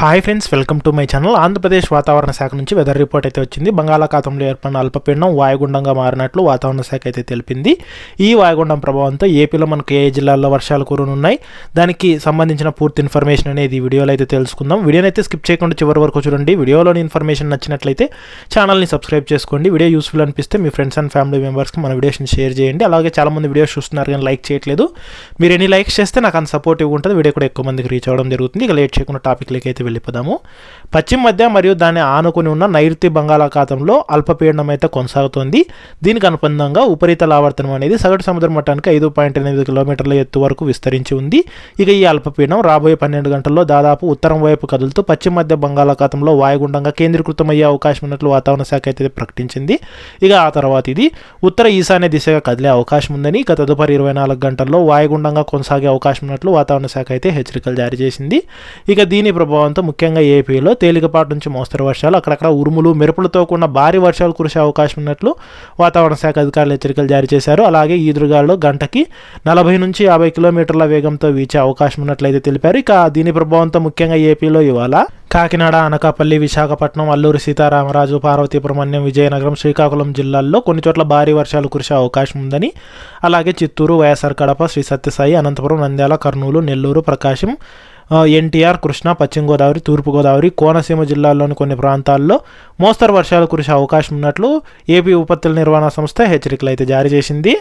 Hi friends welcome to my channel. Andhra Pradesh వాతావరణ శాఖ నుంచి వెదర్ రిపోర్ట్ అయితే వచ్చింది. బంగాళాఖాతంలో ఏర్పడిన అల్పపీడనం వాయుగుండంగా మారినట్లు వాతావరణ శాఖ అయితే తెలిపింది. ఈ వాయుగుండం ప్రభావంతో ఏపీలో మనకు ఏ జిల్లాల్లో వర్షాలు కురనున్నాయి దానికి సంబంధించిన పూర్తి ఇన్ఫర్మేషన్ అనేది ఈ వీడియోలో అయితే తెలుసుకుందాం. వీడియోని అయితే స్కిప్ చేయకుండా చివరి వరకు చూడండి. వీడియోలోని ఇన్ఫర్మేషన్ నచ్చినట్లయితే ఛానల్ని సబ్స్క్రైబ్ చేసుకోండి. వీడియో యూస్ఫుల్ అనిపిస్తే మీ ఫ్రెండ్స్ అండ్ ఫ్యామిలీ మెంబర్స్కి మన వీడియోస్ని షేర్ చేయండి. అలాగే చాలామంది వీడియోస్ చూస్తున్నారు కానీ లైక్ చేయట్లేదు. మీరు ఎన్ని లైక్స్ చేస్తే నాకు అంత సపోర్టివ్గా ఉంటుంది. వీడియో కూడా ఎక్కువ మందికి రీచ్ అవ్వడం జరుగుతుంది. ఇక లేట్ చేయకుండా టాపిక్లకి అయితే వెళ్ళిపోదాము. పశ్చిమ మధ్య మరియు దాన్ని ఆనుకుని ఉన్న నైరుతి బంగాళాఖాతంలో అల్పపీడనం అయితే కొనసాగుతోంది. దీనికి అనుబంధంగా ఉపరితల ఆవర్తనం అనేది సగటు సముద్ర మట్టానికి ఐదు పాయింట్ ఎనిమిది కిలోమీటర్ల ఎత్తు వరకు విస్తరించి ఉంది. ఇక ఈ అల్పపీడనం రాబోయే పన్నెండు గంటల్లో దాదాపు ఉత్తరం వైపు కదులుతూ పశ్చిమ మధ్య బంగాళాఖాతంలో వాయుగుండంగా కేంద్రీకృతమయ్యే అవకాశం ఉన్నట్లు వాతావరణ శాఖ అయితే ప్రకటించింది. ఇక ఆ తర్వాత ఇది ఉత్తర ఈశాన్య దిశగా కదిలే అవకాశం ఉందని ఇక తదుపరి ఇరవై నాలుగు గంటల్లో వాయుగుండంగా కొనసాగే అవకాశం ఉన్నట్లు వాతావరణ శాఖ అయితే హెచ్చరికలు జారీ చేసింది. ఇక దీని ప్రభావంతో ముఖ్యంగా ఏపీలో తేలికపాటి నుంచి మోస్తరు వర్షాలు అక్కడక్కడ ఉరుములు మెరుపులతో కూడిన భారీ వర్షాలు కురిసే అవకాశం ఉన్నట్లు వాతావరణ శాఖ అధికారులు హెచ్చరికలు జారీ చేశారు. అలాగే ఈదురుగాల్లో గంటకి నలభై నుంచి యాభై కిలోమీటర్ల వేగంతో వీచే అవకాశం ఉన్నట్లయితే తెలిపారు. ఇక దీని ప్రభావంతో ముఖ్యంగా ఏపీలో ఇవాళ కాకినాడ అనకాపల్లి విశాఖపట్నం అల్లూరి సీతారామరాజు పార్వతీపురమణ్యం విజయనగరం శ్రీకాకుళం జిల్లాల్లో కొన్ని చోట్ల భారీ వర్షాలు కురిసే అవకాశం ఉందని అలాగే చిత్తూరు వైఎస్ఆర్ కడప శ్రీ సత్యసాయి అనంతపురం నంద్యాల కర్నూలు నెల్లూరు ప్రకాశం ఎన్టీఆర్ కృష్ణా పశ్చిమ గోదావరి తూర్పుగోదావరి కోనసీమ జిల్లాల్లోని కొన్ని ప్రాంతాల్లో మోస్తరు వర్షాలు కురిసే అవకాశం ఉన్నట్లు ఏపీ విపత్తుల నిర్వహణ సంస్థ హెచ్చరికలు అయితే జారీ చేసింది.